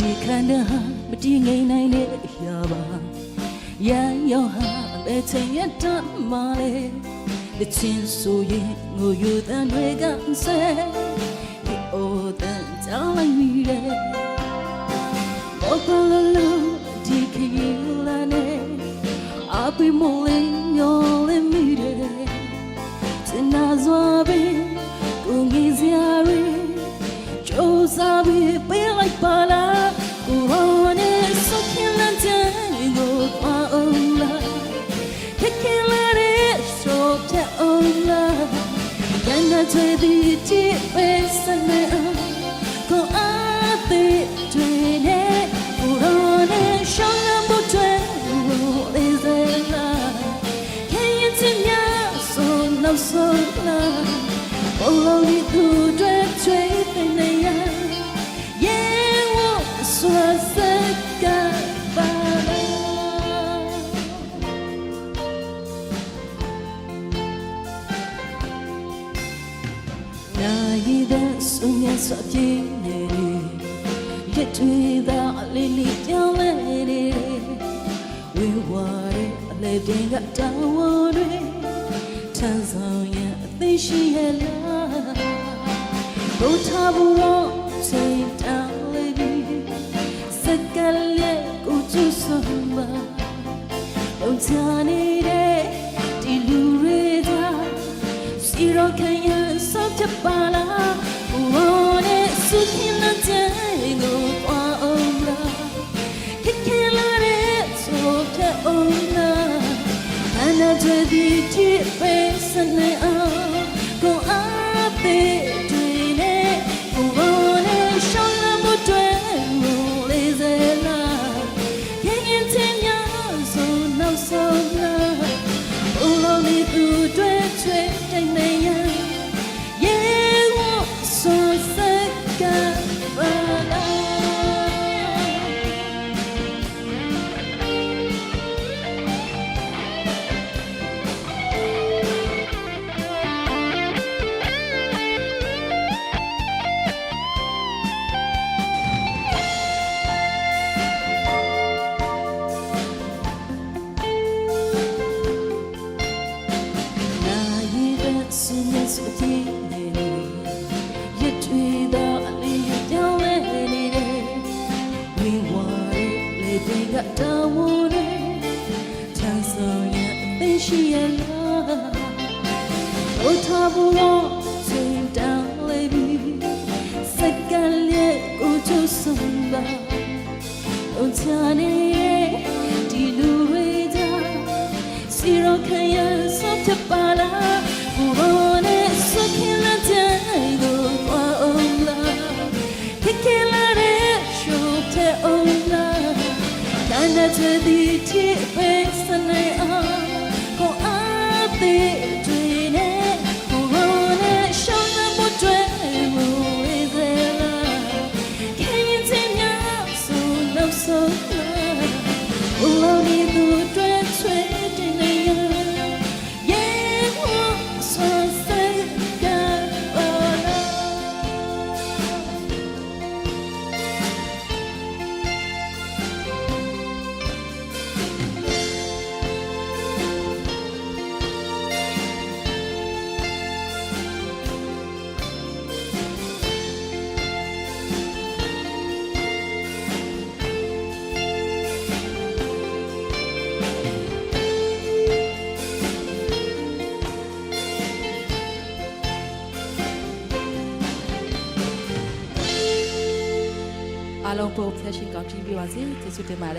ဒီခန္ဓာမတည်ငြိမ်နိုင်တဲ့အရာပါရန်ရောဟာဘယ်ချိန်ရတတ်မှလဲတချင်းဆိုရင်ငိုယူတန်တွေကဆဲဒီအိုတန်ကြောင်းလိုက်မိတယ်ဘောကလလ ကံနဲ့ချွေသည်ကြည့်ပေးစနေအောင်ကိုအားသေးတွေနဲ့ကိုရောနဲ့ရှောင်းလမ်းဖို့တွေလေးစလားခင်ရင်ချင်များဆိုနောက်ဆုံးလားဘလုံးဒီသူတွေချွေးတဲ့ နာရီတဲ့ဆုညစွာပြေနေရစ်တွေသာအလေးလေးပြောင်းလဲနေဝေဝါတဲ့အလဲတင်ကတောင်းဝတွေထမ်းဆောင်ရင်အသိရှိရဲ့လားဘုရားဘူရောချိန်တောင်းလေးဒီစကလေးကိုကျူဆုံးပါဘုရားနေတဲ့ဒီလူတွေသာစီရောခံရ ဆောက်ချက်ပါလားဘဝနဲ့ဆုခင်လမ်းတဲ့ကိုပါအောင်လားခက်ခဲလာတဲ့ဆိုတဲ့အောင်နာအနာတွေဒီချစ်ပဲစနေအောင်ကိုအားပေးတွေနဲ့ကိုဘောနဲ့ရှောင်းလမ်းမှုတွေမို့လေးစလာရင်ရင်ချင်းများဆိုနောက်ဆုံးလာဘလုံးဒီသူတွေချွေတဲ့နေရရေ Zero Kaya, such a bala, show te Ola, Kana to the tip, and I are, go up the drain, Urone, show them what dream is there. Can you tell me so no so Love me to dread sweat အားလုံးပို့ဖျက်ရှင်ကောင်းကြည့်ပြပါစေကျေးဇူးတင်ပါတယ်